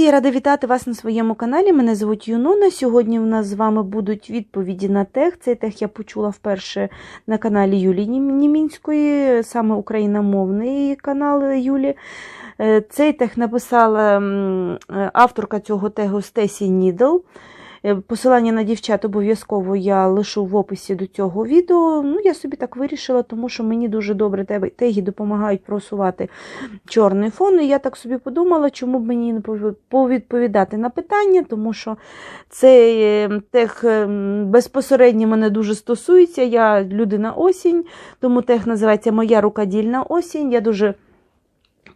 Друзі, рада вітати вас на своєму каналі. Мене звуть Юнона. Сьогодні в нас з вами будуть відповіді на тех. Цей тех я почула вперше на каналі Юлії Німінської, саме україномовний канал Юлі. Е, Цей тех написала е, авторка цього тегу Стесі Нідл. Е, Посилання на дівчат обов'язково я лишу в описі до цього відео. Ну, я собі так вирішила, тому що мені дуже добре теги- допомагають просувати чорний фон. І я так собі подумала, чому б мені не пові- повідповідати на питання, тому що цей е, тех е, безпосередньо мене дуже стосується. Я людина осінь, тому тех називається Моя рукодільна осінь. Я дуже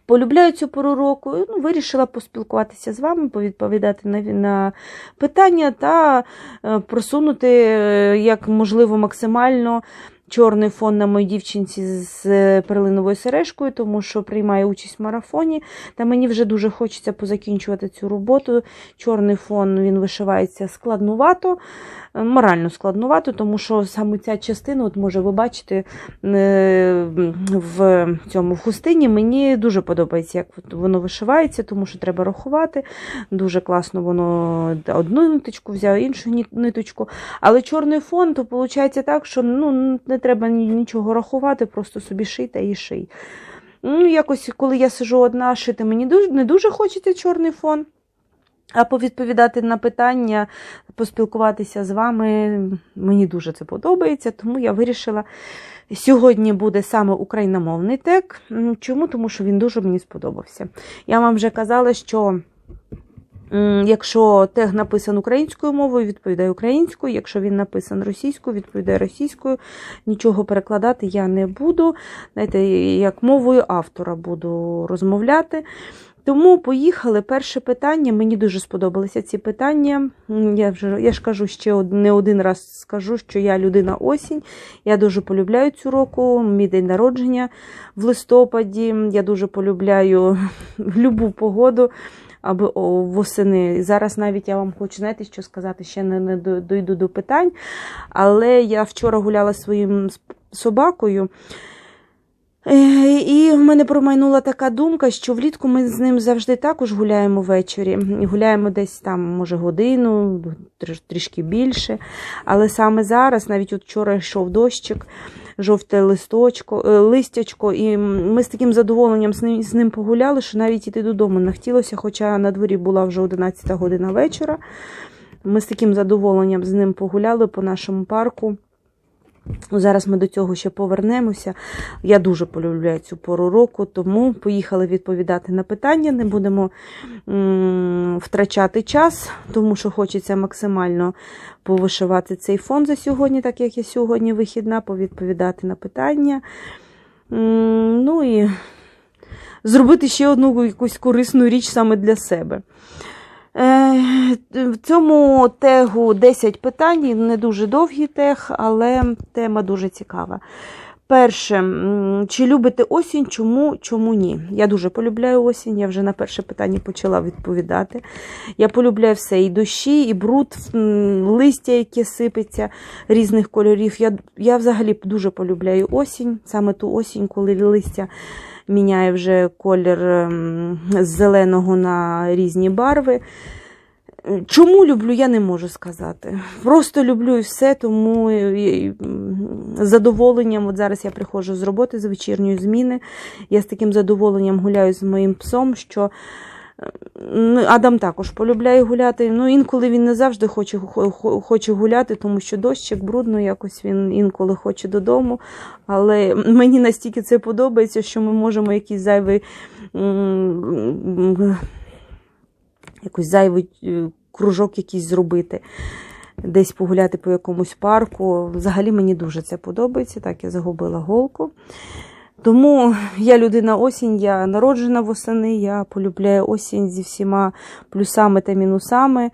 полюбляю цю пору року. Ну, вирішила поспілкуватися з вами, повідповідати на, на питання та е, просунути е, як можливо максимально чорний фон на моїй дівчинці з перлиновою сережкою, тому що приймає участь в марафоні. Та мені вже дуже хочеться позакінчувати цю роботу. Чорний фон він вишивається складнувато, морально складнувато, тому що саме ця частина, от може ви бачите, е, в цьому хустині мені дуже подобається, як воно вишивається, тому що треба рахувати. Дуже класно воно одну ниточку взяв, іншу ниточку. Але чорний фон, то виходить так, що ну, не треба нічого рахувати, просто собі ший та і ший. Ну, якось, коли я сижу одна шити, мені дуже, не дуже хочеться чорний фон. А повідповідати на питання, поспілкуватися з вами, мені дуже це подобається, тому я вирішила. Сьогодні буде саме україномовний тек. Чому? Тому що він дуже мені сподобався. Я вам вже казала, що якщо тег написан українською мовою, відповідає українською, якщо він написан російською, відповідає російською. Нічого перекладати я не буду. Знаєте, як мовою автора буду розмовляти. Тому поїхали. Перше питання. Мені дуже сподобалися ці питання. Я вже я ж кажу ще не один раз скажу, що я людина осінь. Я дуже полюбляю цю року. Мій день народження в листопаді. Я дуже полюбляю любу погоду. Аби о, восени. Зараз навіть я вам хочу, знаєте, що сказати, ще не, не дойду до питань. Але я вчора гуляла зі своїм собакою. Е, І в мене промайнула така думка, що влітку ми з ним завжди також гуляємо ввечері. Гуляємо десь там, може, годину, трішки більше. Але саме зараз, навіть от вчора йшов дощик, жовте листочко, е, листячко, і ми з таким задоволенням з ним, з ним погуляли, що навіть іти додому не хотілося, хоча на дворі була вже 11 година вечора. Ми з таким задоволенням з ним погуляли по нашому парку. Зараз ми до цього ще повернемося. Я дуже полюбляю цю пору року, тому поїхали відповідати на питання. Не будемо втрачати час, тому що хочеться максимально повишивати цей фон за сьогодні, так як я сьогодні вихідна, повідповідати на питання. Ну і зробити ще одну якусь корисну річ саме для себе. Е, В цьому тегу 10 питань, не дуже довгий тег, але тема дуже цікава. Перше, чи любите осінь, чому, чому ні? Я дуже полюбляю осінь, я вже на перше питання почала відповідати. Я полюбляю все, і дощі, і бруд, листя, яке сипеться різних кольорів. Я, я взагалі дуже полюбляю осінь, саме ту осінь, коли листя міняє вже колір з зеленого на різні барви. Чому люблю, я не можу сказати. Просто люблю і все, тому з задоволенням, от зараз я приходжу з роботи з вечірньої зміни. Я з таким задоволенням гуляю з моїм псом, що Адам також полюбляє гуляти. Ну, інколи він не завжди хоче, хо- хо- хоче гуляти, тому що дощик брудно, якось він інколи хоче додому. Але мені настільки це подобається, що ми можемо якийсь зайвий. М, якийсь зайвий е, кружок якийсь зробити, десь погуляти по якомусь парку. Взагалі мені дуже це подобається. Так, я загубила голку. Тому я людина осінь, я народжена восени, я полюбляю осінь зі всіма плюсами та мінусами.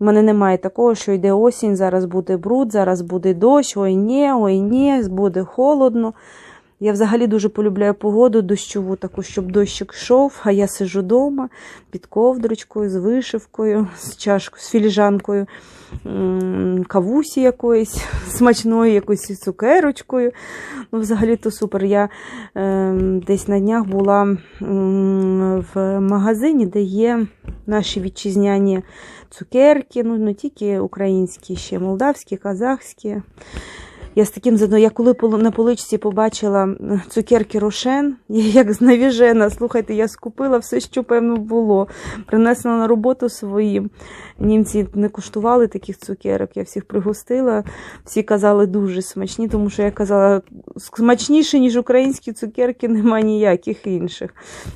У мене немає такого, що йде осінь, зараз буде бруд, зараз буде дощ, ой ні, ой ні, буде холодно. Я взагалі дуже полюбляю погоду дощову, таку, щоб дощик йшов, а я сижу вдома під ковдрочкою, з вишивкою, з чашкою, з філіжанкою, кавусі якоїсь, смачною якоюсь цукерочкою. Ну, взагалі то супер. Я е, десь на днях була м, в магазині, де є наші вітчизняні цукерки, ну не тільки українські, ще молдавські, казахські. Я з таким задоволенням, я коли на поличці побачила цукерки Рошен, я як знавіжена, слухайте, я скупила все, що певно було. Принесла на роботу своїм. Німці не куштували таких цукерок, я всіх пригостила. Всі казали дуже смачні, тому що я казала, смачніше, ніж українські цукерки, нема ніяких інших.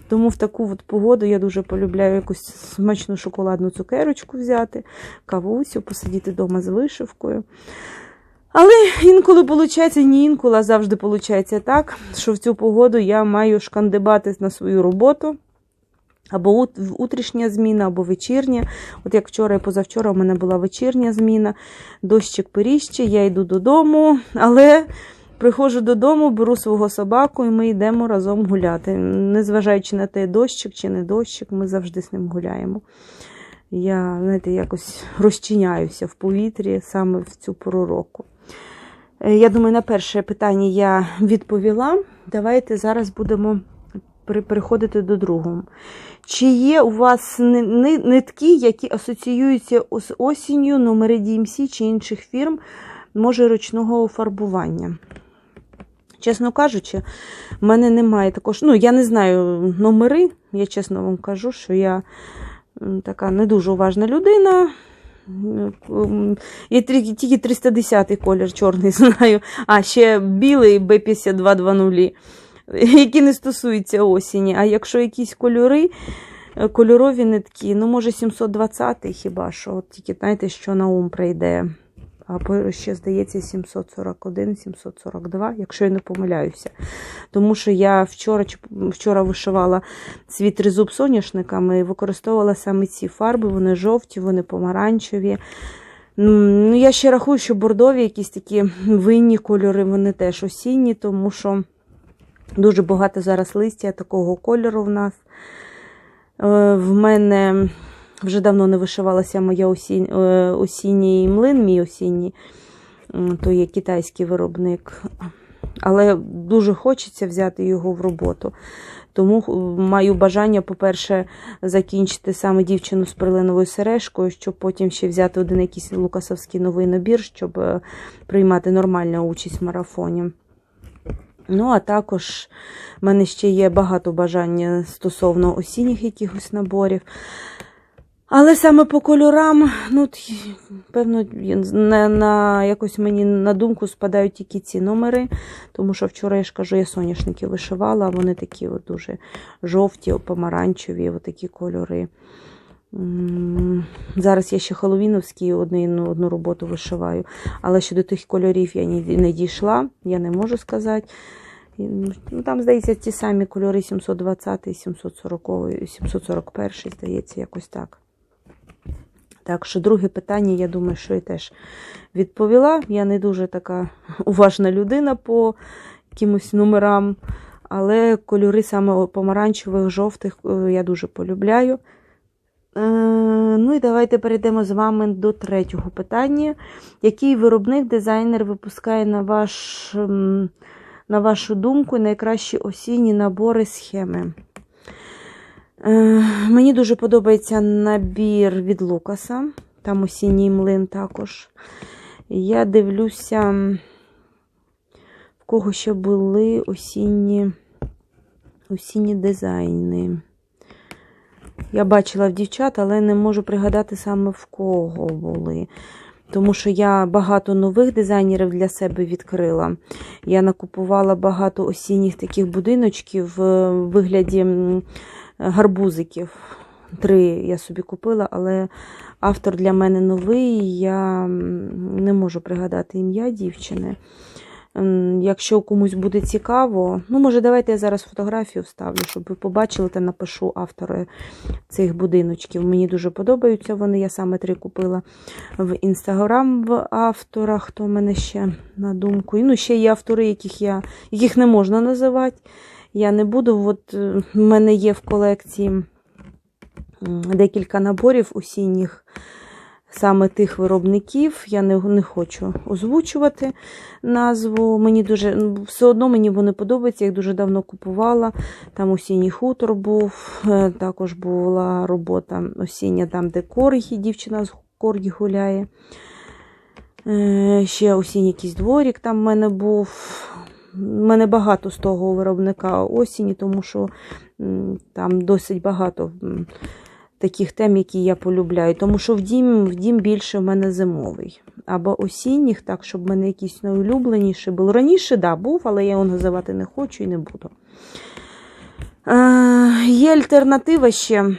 Тому в таку от погоду я дуже полюбляю якусь смачну шоколадну цукерочку взяти, кавусю, посидіти вдома з вишивкою. Але інколи виходить, не інколи, а завжди виходить так, що в цю погоду я маю шкандибати на свою роботу. Або ут- утрішня зміна, або вечірня. От як вчора і позавчора у мене була вечірня зміна, дощик періще, я йду додому, але приходжу додому, беру свого собаку і ми йдемо разом гуляти. Незважаючи на те, дощик чи не дощик, ми завжди з ним гуляємо. Я, знаєте, якось розчиняюся в повітрі саме в цю пору року. Е, Я думаю, на перше питання я відповіла. Давайте зараз будемо переходити до другого. Чи є у вас ни- ни- нитки, які асоціюються з осінню, номери DMC чи інших фірм, може ручного фарбування? Чесно кажучи, в мене немає також. Ну, я не знаю номери, я чесно вам кажу, що я така не дуже уважна людина. Я тільки 310-й колір чорний знаю, а ще білий B5220, які не стосуються осені. А якщо якісь кольори, е, кольорові нитки, ну, може, 720-й хіба що, от тільки знаєте, що на ум прийде. А по- ще, здається, 741, 742, якщо я не помиляюся. Тому що я вчора, вчора вишивала свій тризуб соняшниками і використовувала саме ці фарби. Вони жовті, вони помаранчеві. Ну, я ще рахую, що бордові якісь такі винні кольори, вони теж осінні, тому що дуже багато зараз листя такого кольору в нас. Е, В мене вже давно не вишивалася моя е, осінній млин, мій осінній, то є китайський виробник. Але дуже хочеться взяти його в роботу. Тому е, маю бажання, по-перше, закінчити саме дівчину з перлиновою сережкою, щоб потім ще взяти один якийсь лукасовський новий набір, щоб е, приймати нормальну участь в марафоні. Ну, а також в мене ще є багато бажання стосовно осінніх якихось наборів. Але саме по кольорам, ну, певно, на, на якось мені на думку спадають тільки ці номери, тому що вчора я ж кажу, я соняшники вишивала, а вони такі от дуже жовті, помаранчеві, такі кольори. Зараз я ще Хеллоуіновські одну, одну роботу вишиваю, але щодо тих кольорів я не дійшла, я не можу сказати. Ну, там, здається, ті самі кольори 720, 740, 741, здається, якось так. Так що друге питання, я думаю, що я теж відповіла. Я не дуже така уважна людина по якимось номерам, але кольори саме помаранчевих, жовтих е, я дуже полюбляю. Е, Ну і давайте перейдемо з вами до третього питання. Який виробник, дизайнер випускає на, ваш, на вашу думку найкращі осінні набори схеми? Е, Мені дуже подобається набір від Лукаса. Там осінній млин також. Я дивлюся, в кого ще були осінні, осінні дизайни. Я бачила в дівчат, але не можу пригадати саме в кого були. Тому що я багато нових дизайнерів для себе відкрила. Я накупувала багато осінніх таких будиночків в вигляді гарбузиків. Три я собі купила, але автор для мене новий. Я не можу пригадати ім'я дівчини. Якщо комусь буде цікаво, ну, може, давайте я зараз фотографію вставлю, щоб ви побачили та напишу автори цих будиночків. Мені дуже подобаються вони. Я саме три купила в інстаграм в автора, хто мене ще на думку. І ну, ще є автори, яких я, яких не можна називати. Я не буду. От е, в мене є в колекції декілька наборів осінніх саме тих виробників. Я не, не хочу озвучувати назву. Мені дуже ну, все одно мені вони подобаються, я їх дуже давно купувала. Там осінній хутор був, е, також була робота осіння, там, де коргі, дівчина з коргі гуляє. Е, Ще осінній якийсь дворік там в мене був. У мене багато з того виробника осені, тому що там досить багато таких тем, які я полюбляю. Тому що в дім, в дім більше в мене зимовий. Або осінніх, так, щоб в мене якийсь найулюбленіший був. Раніше, да, був, але я його називати не хочу і не буду. Е, є альтернатива ще.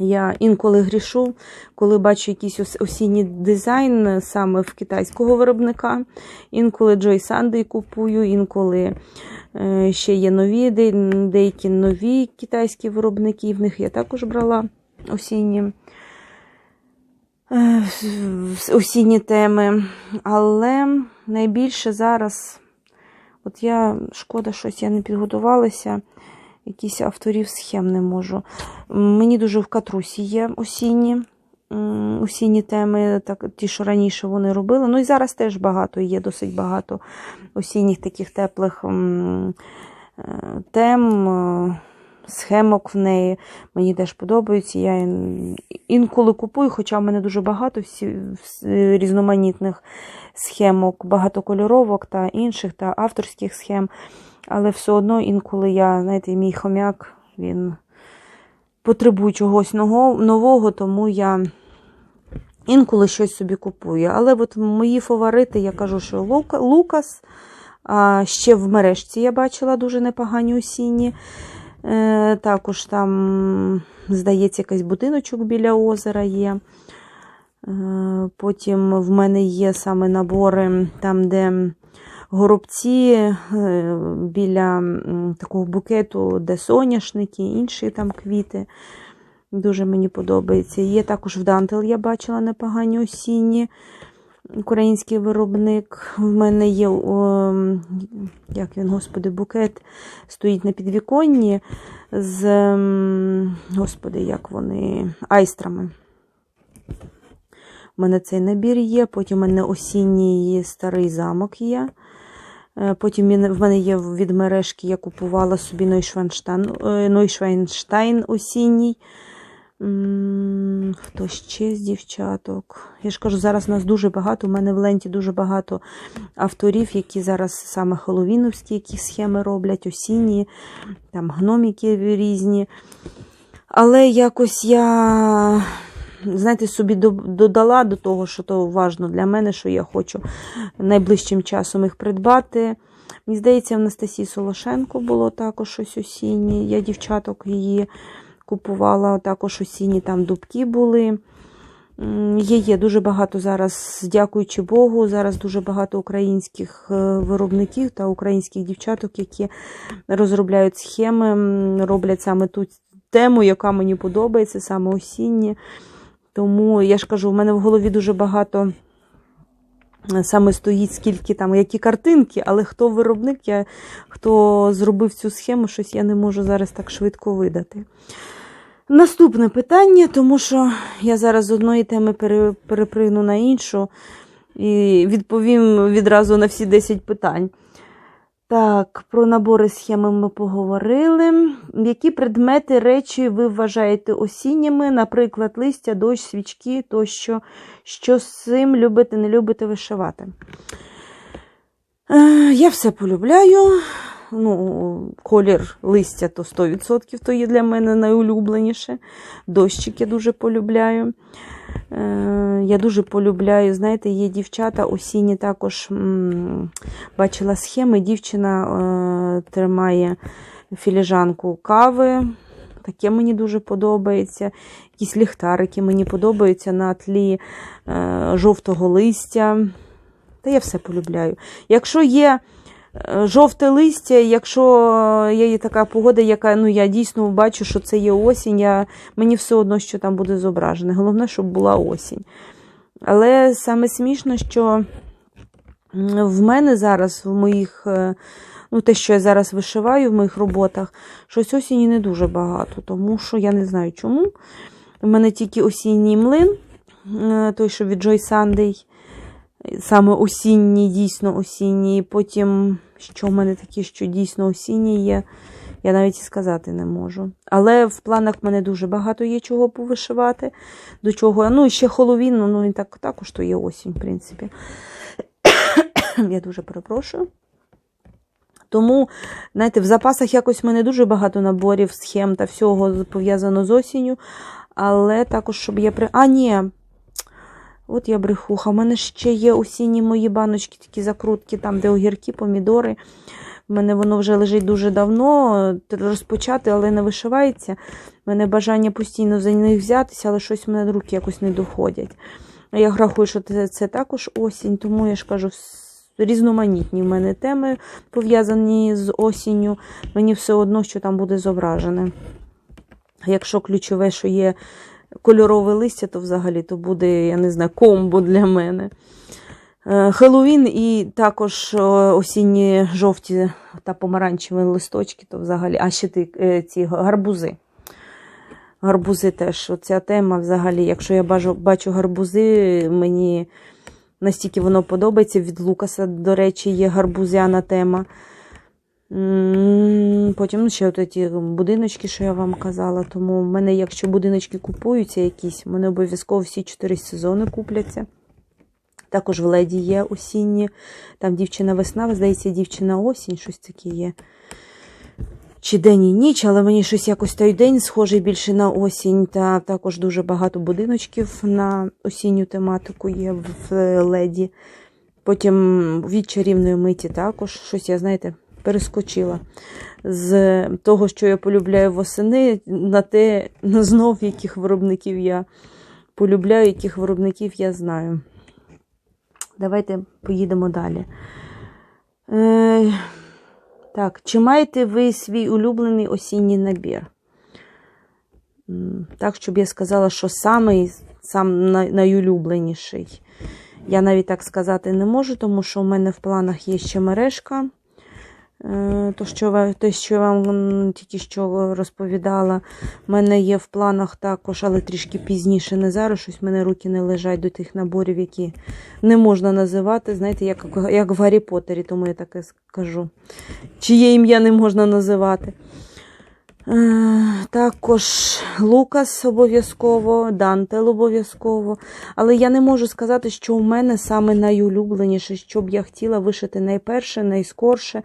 Я інколи грішу, коли бачу якийсь осінній дизайн саме в китайського виробника. Інколи Joy Sunday купую, інколи е, ще є нові, деякі нові китайські виробники. В них я також брала осінні, е, осінні теми. Але найбільше зараз, от я шкода, щось я не підготувалася. Якісь авторів схем не можу. Мені дуже в катрусі є осінні, осінні теми, так, ті, що раніше вони робили. Ну і зараз теж багато є, досить багато осінніх таких теплих е, тем, е, схемок в неї. Мені теж подобаються. Я інколи купую, хоча в мене дуже багато всі, вс- різноманітних схемок, багатокольоровок та інших, та авторських схем. Але все одно інколи я, знаєте, мій хомяк, він потребує чогось нового, тому я інколи щось собі купую. Але от мої фаворити, я кажу, що Лукас, ще в мережці я бачила дуже непогані осінні. Е, також там, здається, якийсь будиночок біля озера є. Е, Потім в мене є саме набори там, де горобці е, біля такого букету, де соняшники, інші там квіти. Дуже мені подобається. Є також в Дантел, я бачила непогані осінні. Український виробник. В мене є, о, як він, господи, букет стоїть на підвіконні з, господи, як вони, айстрами. У мене цей набір є, потім у мене осінній старий замок є. Е, Потім в мене є від мережки, я купувала собі Нойшвенштайн, Нойшвенштайн осінній. Хто ще з дівчаток? Я ж кажу, зараз нас дуже багато. У мене в ленті дуже багато авторів, які зараз саме хеллоуіновські які схеми роблять, осінні, там гноміки різні. Але якось я, знаєте, собі додала до того, що то важно для мене, що я хочу найближчим часом їх придбати. Мені здається, в Анастасії Солошенко було також щось осіннє. Я дівчаток її купувала, також осінні там дубки були. Є, є дуже багато зараз, дякуючи Богу, зараз дуже багато українських е, виробників та українських дівчаток, які розробляють схеми, роблять саме ту тему, яка мені подобається, саме осінні. Тому я ж кажу, в мене в голові дуже багато е, саме стоїть, скільки там, які картинки, але хто виробник, я, хто зробив цю схему, щось я не можу зараз так швидко видати. Наступне питання, тому що я зараз з одної теми пере- перепригну на іншу і відповім відразу на всі 10 питань. Так, про набори схеми ми поговорили. Які предмети, речі ви вважаєте осінніми, наприклад, листя, дощ, свічки тощо, що з цим любите, не любите вишивати? Е, Я все полюбляю. Ну, колір листя то 100% то є для мене найулюбленіше. Дощик я дуже полюбляю. Е, Я дуже полюбляю, знаєте, є дівчата осінні також бачила схеми. Дівчина е, тримає філіжанку кави. Таке мені дуже подобається. Якісь ліхтарики мені подобаються на тлі е, жовтого листя. Та я все полюбляю. Якщо є жовте листя, якщо є така погода, яка ну, я дійсно бачу, що це є осінь, я, мені все одно, що там буде зображене. Головне, щоб була осінь. Але саме смішно, що в мене зараз, в моїх, е, ну, те, що я зараз вишиваю в моїх роботах, щось осінні не дуже багато, тому що я не знаю чому. У мене тільки осінній млин е, той, що від Joy Sunday. Саме осінній, дійсно осінній. Потім, що в мене такі, що дійсно осінні є, я навіть і сказати не можу. Але в планах в мене дуже багато є чого повишивати. До чого. Ну, і ще Холовін, ну він так, також то є осінь, в принципі. Я дуже перепрошую. Тому, знаєте, в запасах якось в мене дуже багато наборів, схем та всього пов'язано з осінню. Але також, щоб я при. А, ні. От я брехуха. У мене ще є осінні мої баночки, такі закрутки, там, де огірки, помідори. У мене воно вже лежить дуже давно, розпочати, але не вишивається. У мене бажання постійно за них взятися, але щось в мене руки якось не доходять. Я рахую, що це, це також осінь, тому я ж кажу, різноманітні в мене теми пов'язані з осінню. Мені все одно, що там буде зображене. Якщо ключове, що є кольорове листя, то взагалі то буде, я не знаю, комбо для мене. Хеллоуін і також осінні жовті та помаранчеві листочки, то взагалі, а ще ті, ці гарбузи. Гарбузи теж. Оця тема взагалі, якщо я бачу, бачу гарбузи, мені настільки воно подобається. Від Лукаса, до речі, є гарбузяна тема. Потім ще от ті будиночки, що я вам казала. Тому в мене, якщо будиночки купуються якісь, в мене обов'язково всі чотири сезони купляться. Також в леді є осінні. Там дівчина весна, здається, дівчина осінь, щось таке є. Чи день і ніч, але мені щось якось той день схожий більше на осінь. Та також дуже багато будиночків на осінню тематику є в леді. Потім від чарівної миті також щось, я, знаєте, перескочила з того, що я полюбляю восени, на те, знов яких виробників я полюбляю, яких виробників я знаю. Давайте поїдемо далі. Е, Так, чи маєте ви свій улюблений осінній набір? Так, щоб я сказала, що самий, сам найулюбленіший. Я навіть так сказати не можу, тому що у мене в планах є ще мережка. То, що, те, що я вам тільки що розповідала, в мене є в планах також, але трішки пізніше, не зараз. Щось в мене руки не лежать до тих наборів, які не можна називати. Знаєте, як як в Гаррі Поттері, тому я таке скажу. Чиє ім'я не можна називати. Також Лукас обов'язково, Дантел обов'язково. Але я не можу сказати, що у мене саме найулюбленіше, що б я хотіла вишити найперше, найскорше.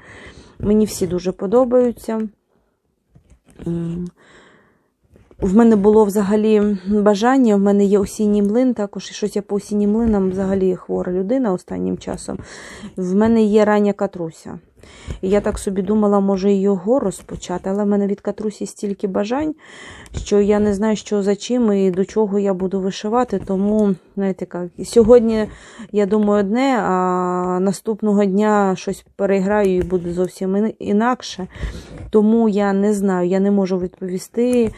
Мені всі дуже подобаються. В мене було взагалі бажання, в мене є осінній млин, також і щось я по осіннім млинам взагалі хвора людина останнім часом. В мене є рання катруся. І я так собі думала, може його розпочати, але в мене від катрусі стільки бажань, що я не знаю, що за чим і до чого я буду вишивати. Тому, знаєте, як, сьогодні я думаю одне, а наступного дня щось переграю і буде зовсім інакше. Тому я не знаю, я не можу відповісти.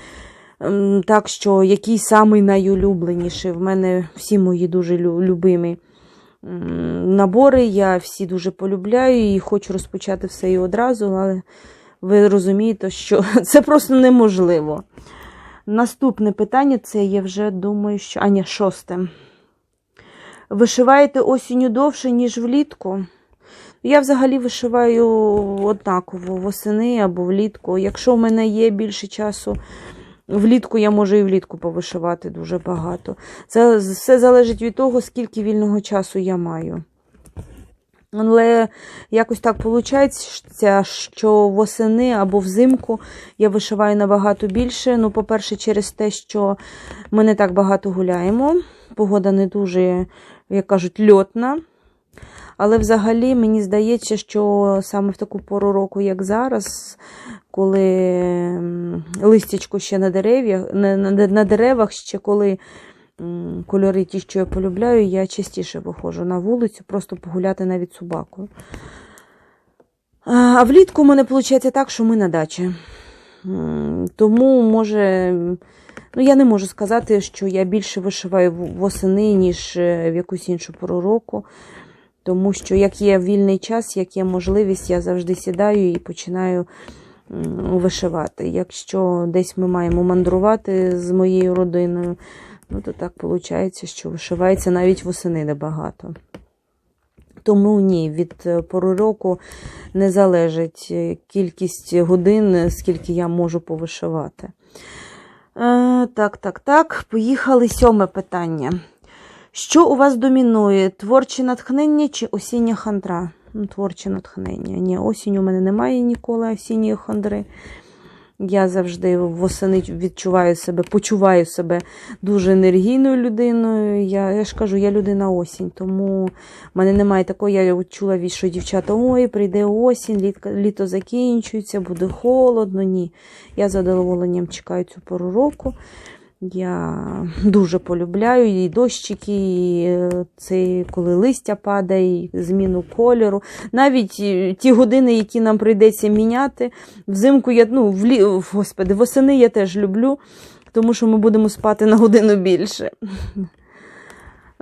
Так що який самий найулюбленіший. В мене всі мої дуже любимі набори. Я всі дуже полюбляю і хочу розпочати все і одразу, але ви розумієте, що це просто неможливо. Наступне питання це я вже думаю, що. А, ні, шосте. Вишиваєте осінню довше, ніж влітку? Я взагалі вишиваю однаково восени або влітку. Якщо в мене є більше часу Влітку я можу і влітку повишивати дуже багато. Це все залежить від того, скільки вільного часу я маю. Але якось так виходить, що восени або взимку я вишиваю набагато більше. Ну, по-перше, через те, що ми не так багато гуляємо. Погода не дуже, як кажуть, льотна. Але взагалі мені здається, що саме в таку пору року, як зараз, коли листячко ще на дерев'ях, на, деревах, ще коли кольори ті, що я полюбляю, я частіше виходжу на вулицю, просто погуляти навіть собакою. А влітку у мене виходить так, що ми на дачі. Тому, може, ну, я не можу сказати, що я більше вишиваю восени, ніж е, в якусь іншу пору року. Тому що, як є вільний час, як є можливість, я завжди сідаю і починаю вишивати. Якщо десь ми маємо мандрувати з моєю родиною, Ну, то так виходить, що вишивається навіть восени небагато. Тому ні, від е, пори року не залежить е, кількість годин, е, скільки я можу повишивати. Так, так, так. Поїхали сьоме питання. Що у вас домінує? Творче натхнення чи осіння хандра? Ну, Творче натхнення. Ні, осінь у мене немає ніколи осінньої хандри. Я завжди восени відчуваю себе, почуваю себе дуже енергійною людиною. Я, я ж кажу, я людина осінь, тому в мене немає такого, я чула, що дівчата, ой, прийде осінь, літо, літо закінчується, буде холодно. Ні. Я задоволенням чекаю цю пору року. Я дуже полюбляю і дощики, і е, це коли листя падає, і зміну кольору. Навіть е, ті години, які нам прийдеться міняти, взимку я ну, влі... господи, восени я теж люблю, тому що ми будемо спати на годину більше.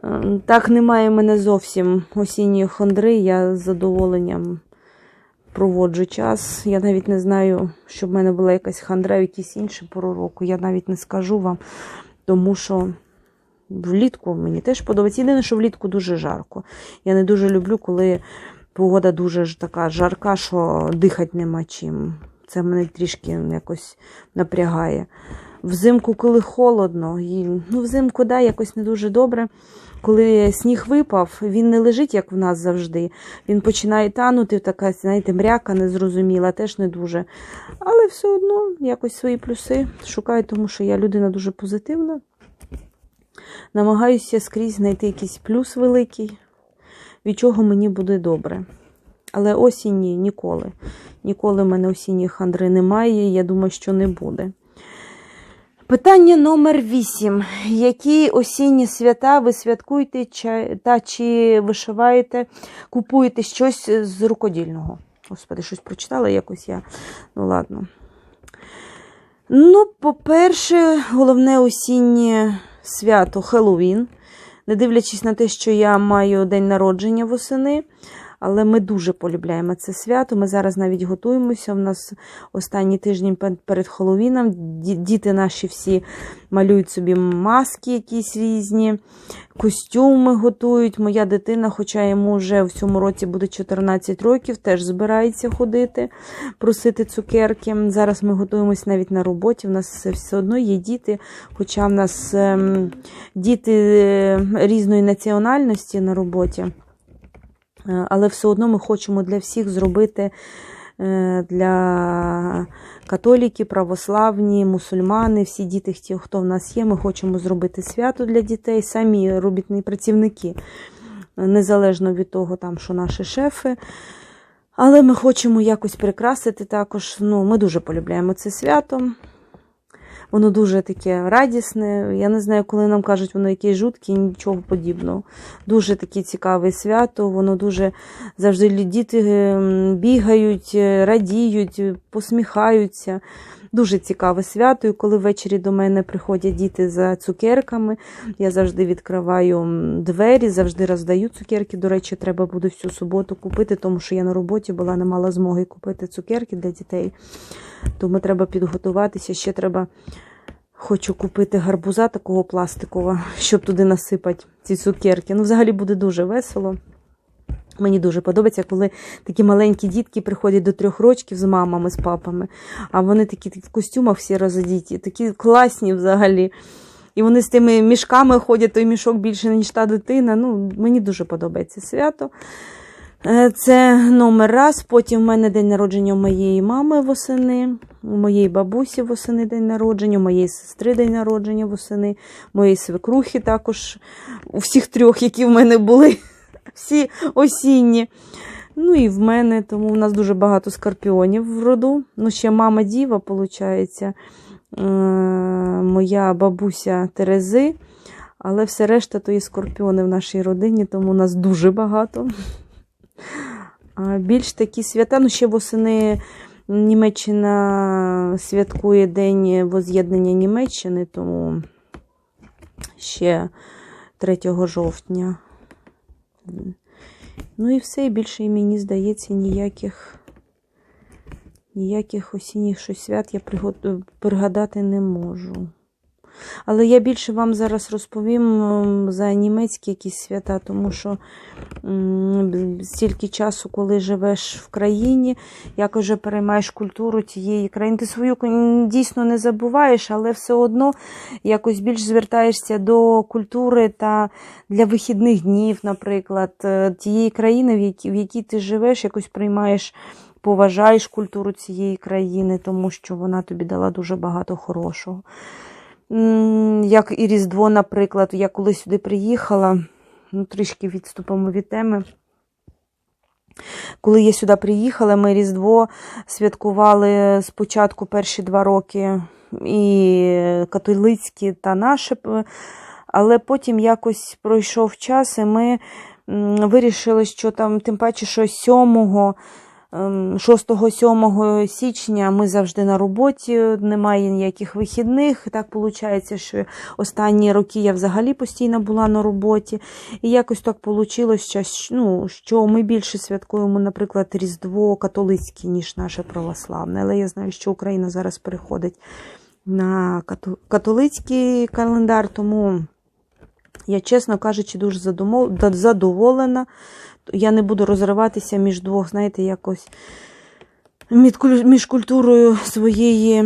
Е, Так, немає в мене зовсім осінньої хандри, я з задоволенням проводжу час. Я навіть не знаю, щоб в мене була якась хандра, якісь інші пору року. Я навіть не скажу вам, тому що влітку мені теж подобається. Єдине, що влітку дуже жарко. Я не дуже люблю, коли погода дуже така жарка, що дихати нема чим. Це мене трішки якось напрягає. Взимку, коли холодно, і, ну, взимку, да, якось не дуже добре. Коли сніг випав, він не лежить, як в нас завжди. Він починає танути, така, знаєте, мряка незрозуміла, теж не дуже. Але все одно якось свої плюси шукаю, тому що я людина дуже позитивна. Намагаюся скрізь знайти якийсь плюс великий, від чого мені буде добре. Але осінні ніколи. Ніколи в мене осінньої хандри немає, я думаю, що не буде. Питання номер 8. Які осінні свята ви святкуєте та чи вишиваєте, купуєте щось з рукодільного? Господи, щось прочитала якось я. Ну, ладно. Ну, по-перше, головне осіннє свято Хеллоуін. Не дивлячись на те, що я маю день народження восени, але ми дуже полюбляємо це свято. Ми зараз навіть готуємося. У нас останній тиждень перед Хеллоуіном. Діти наші всі малюють собі маски якісь різні, костюми готують. Моя дитина, хоча йому вже в цьому році буде 14 років, теж збирається ходити, просити цукерки. Зараз ми готуємося навіть на роботі. У нас все одно є діти, хоча в нас ем, діти е, різної національності на роботі. Е, Але все одно ми хочемо для всіх зробити е, для католіки, православні, мусульмани, всі діти, ті, хто в нас є, ми хочемо зробити свято для дітей, самі робітні працівники, незалежно від того, там, що наші шефи. Але ми хочемо якось прикрасити також. Ну, ми дуже полюбляємо це свято. Воно дуже таке радісне. Я не знаю, коли нам кажуть, воно якесь жутке, нічого подібного. Дуже таке цікаве свято, воно дуже завжди діти бігають, е, радіють, посміхаються. Дуже цікаве свято. І коли ввечері до мене приходять діти за цукерками, я завжди відкриваю двері, завжди роздаю цукерки. До речі, треба буде всю суботу купити, тому що я на роботі була, не мала змоги купити цукерки для дітей. Тому треба підготуватися. Ще треба. Хочу купити гарбуза такого пластикового, щоб туди насипати ці цукерки. Ну, взагалі буде дуже весело. Мені дуже подобається, коли такі маленькі дітки приходять до трьох років з мамами, з папами, а вони такі, такі в костюмах всі розодіті, такі класні взагалі. І вони з тими мішками ходять, той мішок більше, ніж та дитина. Ну, мені дуже подобається свято. Е, Це номер раз. Потім в мене день народження у моєї мами восени, у моєї бабусі восени день народження, у моєї сестри день народження восени, моєї свекрухи також, у всіх трьох, які в мене були, всі осінні. Ну і в мене, тому в нас дуже багато скорпіонів в роду. Ну, ще мама Діва, виходить, моя бабуся Терези. Але все решта то є скорпіони в нашій родині, тому у нас дуже багато. А більш такі свята, ну ще восени Німеччина святкує День воз'єднання Німеччини, тому ще 3 жовтня. Ну і все, більше і мені здається, ніяких, ніяких осінніх щось свят я пригадати не можу. Але я більше вам зараз розповім за німецькі якісь свята, тому що стільки часу, коли живеш в країні, як вже переймаєш культуру тієї країни. Ти свою дійсно не забуваєш, але все одно якось більш звертаєшся до культури та для вихідних днів, наприклад, е, тієї країни, в якій ти живеш, якось приймаєш. Поважаєш культуру цієї країни, тому що вона тобі дала дуже багато хорошого. Як і Різдво, наприклад, я коли сюди приїхала, ну, трішки відступимо від теми. Коли я сюди приїхала, ми Різдво святкували спочатку перші два роки і католицькі та наше, але потім якось пройшов час, і ми вирішили, що там, тим паче, що 7 6-7 січня ми завжди на роботі, немає ніяких вихідних. Так виходить, що останні роки я взагалі постійно була на роботі. І якось так вийшло, що, ну, що ми більше святкуємо, наприклад, Різдво католицьке, ніж наше православне. Але я знаю, що Україна зараз переходить на католицький календар, тому я, чесно кажучи, дуже задоволена. Я не буду розриватися між двох, знаєте, якось між культурою своєї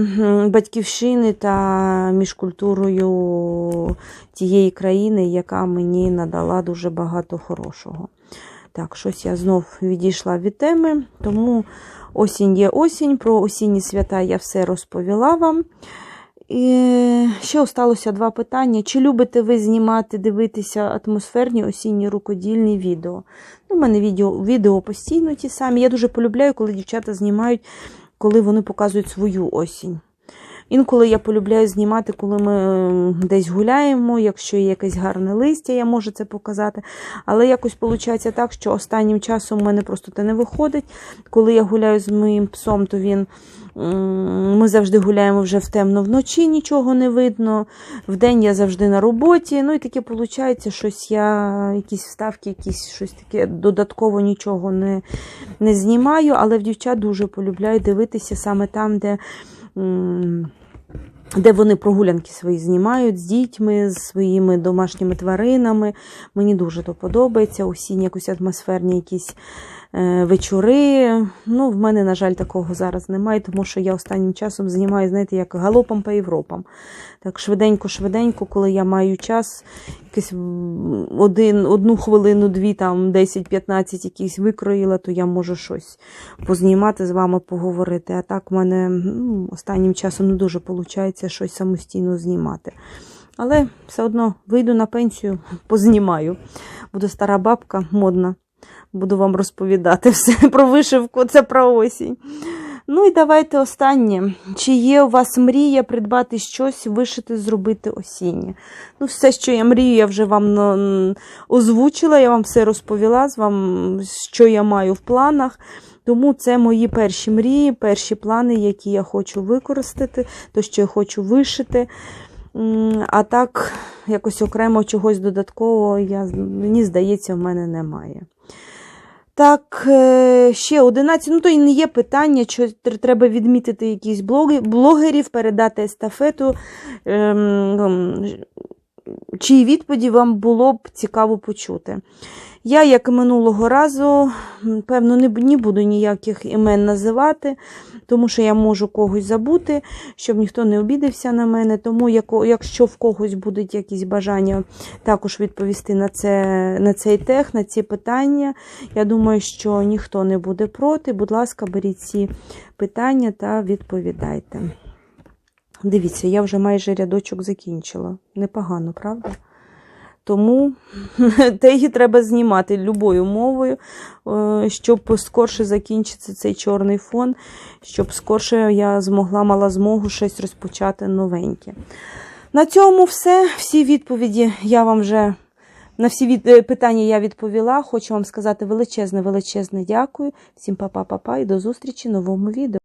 батьківщини та між культурою тієї країни, яка мені надала дуже багато хорошого. Так, щось я знов відійшла від теми, тому осінь є осінь. Про осінні свята я все розповіла вам. І ще осталося два питання. Чи любите ви знімати, дивитися атмосферні осінні рукодільні відео? Ну, у мене відео, відео постійно ті самі. Я дуже полюбляю, коли дівчата знімають, коли вони показують свою осінь. Інколи я полюбляю знімати, коли ми ем, десь гуляємо, якщо є якесь гарне листя, я можу це показати. Але якось виходить так, що останнім часом у мене просто це не виходить. Коли я гуляю з моїм псом, то він ми завжди гуляємо вже в темно вночі, нічого не видно. Вдень я завжди на роботі. Ну і таке виходить, щось я, якісь вставки, якісь щось таке додатково нічого не, не знімаю. Але в дівчат дуже полюбляю дивитися саме там, де. Де вони прогулянки свої знімають з дітьми, з своїми домашніми тваринами. Мені дуже то подобається. Осінні якусь атмосферні якісь вечори. Ну, в мене, на жаль, такого зараз немає, тому що я останнім часом знімаю, знаєте, як галопом по Європам. Так швиденько-швиденько, коли я маю час, якийсь один, одну хвилину, дві, там 10-15 якісь викроїла, то я можу щось познімати з вами, поговорити. А так в мене ну, останнім часом не дуже виходить щось самостійно знімати. Але все одно вийду на пенсію, познімаю. Буду стара бабка, модна. Буду вам розповідати все про вишивку, це про осінь. Ну і давайте останнє. Чи є у вас мрія придбати щось, вишити, зробити осіннє? Ну, все, що я мрію, я вже вам озвучила, я вам все розповіла, з вам, що я маю в планах. Тому це мої перші мрії, перші плани, які я хочу використати, то, що я хочу вишити. А так, якось окремо чогось додаткового, я, мені здається, в мене немає. Так, е, ще 11. Ну, то і не є питання, що тр- треба відмітити якісь блоги, блогерів, передати естафету. Ем, ем, чиї відповіді вам було б цікаво почути. Я, як і минулого разу, певно, не, не буду ніяких імен називати, тому що я можу когось забути, щоб ніхто не обідався на мене. Тому, яко- якщо в когось будуть якісь бажання також відповісти на, це, на цей тех, на ці питання, я думаю, що ніхто не буде проти. Будь ласка, беріть ці питання та відповідайте. Дивіться, я вже майже рядочок закінчила. Непогано, правда? Тому теги треба знімати любою мовою, е, щоб скорше закінчиться цей чорний фон, щоб скорше я змогла, мала змогу щось розпочати новеньке. На цьому все. Всі відповіді я вам вже на всі від... е, питання я відповіла. Хочу вам сказати величезне, величезне дякую. Всім па-па-па-па і до зустрічі в новому відео.